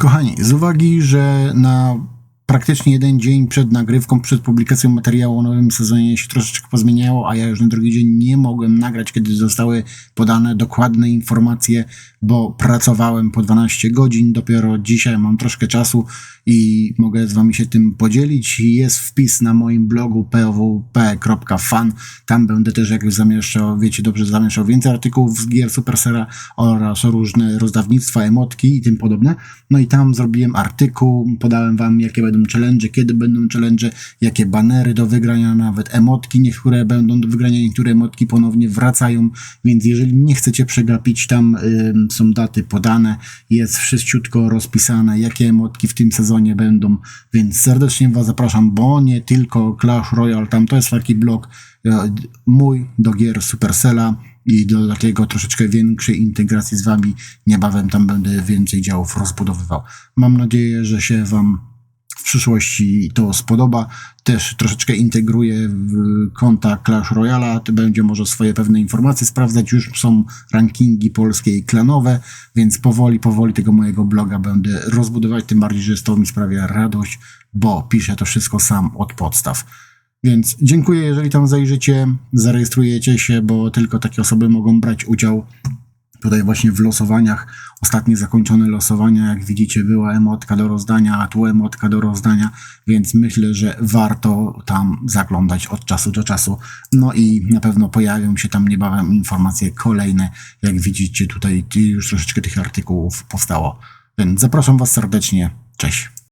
Kochani, z uwagi, że na praktycznie jeden dzień przed nagrywką, przed publikacją materiału o nowym sezonie się troszeczkę pozmieniało, a ja już na drugi dzień nie mogłem nagrać, kiedy zostały podane dokładne informacje, bo pracowałem po 12 godzin. Dopiero dzisiaj mam troszkę czasu i mogę z wami się tym podzielić. Jest wpis na moim blogu pwp.fan. Tam będę też jak zamieszczał, wiecie dobrze, zamieszczał więcej artykułów z gier Supercella oraz różne rozdawnictwa, emotki i tym podobne. No i tam zrobiłem artykuł, podałem wam jakie będą challenge, kiedy będą challenge, jakie banery do wygrania, nawet emotki niektóre będą do wygrania, niektóre emotki ponownie wracają, więc jeżeli nie chcecie przegapić, tam ym, są daty podane, jest wszystko rozpisane, jakie emotki w tym sezonie będą, więc serdecznie was zapraszam, bo nie tylko Clash Royale, tam to jest taki blog e, mój do gier Supercella i do takiego troszeczkę większej integracji z wami. Niebawem tam będę więcej działów rozbudowywał. Mam nadzieję, że się wam przyszłości to spodoba. Też troszeczkę integruję w konta Clash Royale, to będzie może swoje pewne informacje sprawdzać. Już są rankingi polskie i klanowe, więc powoli, powoli tego mojego bloga będę rozbudować, tym bardziej, że to mi sprawia radość, bo piszę to wszystko sam od podstaw. Więc dziękuję, jeżeli tam zajrzycie, zarejestrujecie się, bo tylko takie osoby mogą brać udział tutaj właśnie w losowaniach. Ostatnie zakończone losowania, jak widzicie, była emotka do rozdania, a tu emotka do rozdania, więc myślę, że warto tam zaglądać od czasu do czasu. No i na pewno pojawią się tam niebawem informacje kolejne. Jak widzicie, tutaj już troszeczkę tych artykułów powstało. Więc zapraszam Was serdecznie. Cześć.